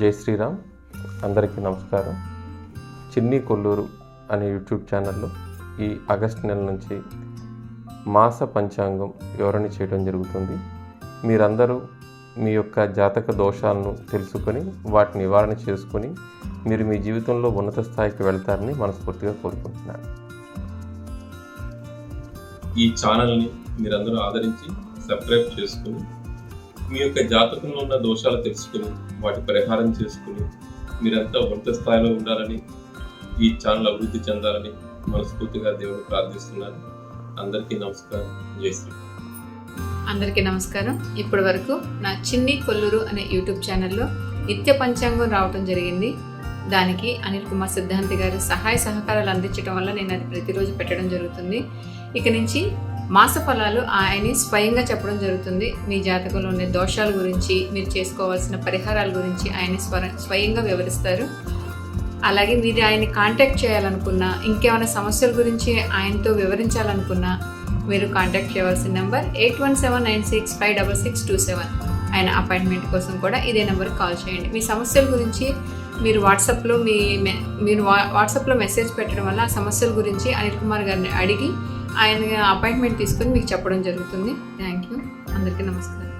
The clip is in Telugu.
జై శ్రీరామ్. అందరికీ నమస్కారం. చిన్ని కొల్లూరు అనే యూట్యూబ్ ఛానల్లో ఈ ఆగస్ట్ నెల నుంచి మాస పంచాంగం వివరణ చేయడం జరుగుతుంది. మీరందరూ మీ యొక్క జాతక దోషాలను తెలుసుకొని వాటిని నివారణ చేసుకొని మీరు మీ జీవితంలో ఉన్నత స్థాయికి వెళ్తారని మనస్ఫూర్తిగా కోరుకుంటున్నాను. ఈ ఛానల్ని మీరందరూ ఆదరించి సబ్స్క్రైబ్ చేసుకుని మీ యొక్క జాతకంలో ఉన్న దోషాలు తెలుసుకుని వాటి పరిహారం చేసుకుని మీరంతా ఉన్నత స్థాయిలో ఉండాలని ఈ ఛానల్ అభివృద్ధి చెందాలని మనస్ఫూర్తిగా దేవుడు ప్రార్థిస్తున్నాను అందరికీ నమస్కారం. జై శ్రీ అందరికీ నమస్కారం. ఇప్పటి వరకు నా చిన్ని కొల్లూరు అనే యూట్యూబ్ ఛానల్లో నిత్య పంచాంగం రావటం జరిగింది. దానికి అనిల్ కుమార్ సిద్ధాంతి గారు సహాయ సహకారాలు అందించడం వల్ల నేను అది ప్రతిరోజు పెట్టడం జరుగుతుంది. ఇక నుంచి మాస ఫలాలు ఆయన్ని స్వయంగా చెప్పడం జరుగుతుంది. మీ జాతకంలో ఉండే దోషాల గురించి మీరు చేసుకోవాల్సిన పరిహారాల గురించి ఆయన స్వర స్వయంగా వివరిస్తారు. అలాగే మీరు ఆయన్ని కాంటాక్ట్ చేయాలనుకున్నా ఇంకేమైనా సమస్యల గురించి ఆయనతో వివరించాలనుకున్నా మీరు కాంటాక్ట్ చేయవలసిన number eight one seven nine six five double six two seven ఆయన అపాయింట్మెంట్ కోసం కూడా ఇదే నెంబర్కి కాల్ చేయండి. మీ సమస్యల గురించి మీరు వాట్సాప్లో మీ మీరు వా వాట్సాప్లో మెసేజ్ పెట్టడం వల్ల ఆ సమస్యల గురించి అనిల్ కుమార్ గారిని అడిగి ఆయన అపాయింట్మెంట్ తీసుకొని మీకు చెప్పడం జరుగుతుంది. థ్యాంక్ యూ అందరికీ నమస్కారం.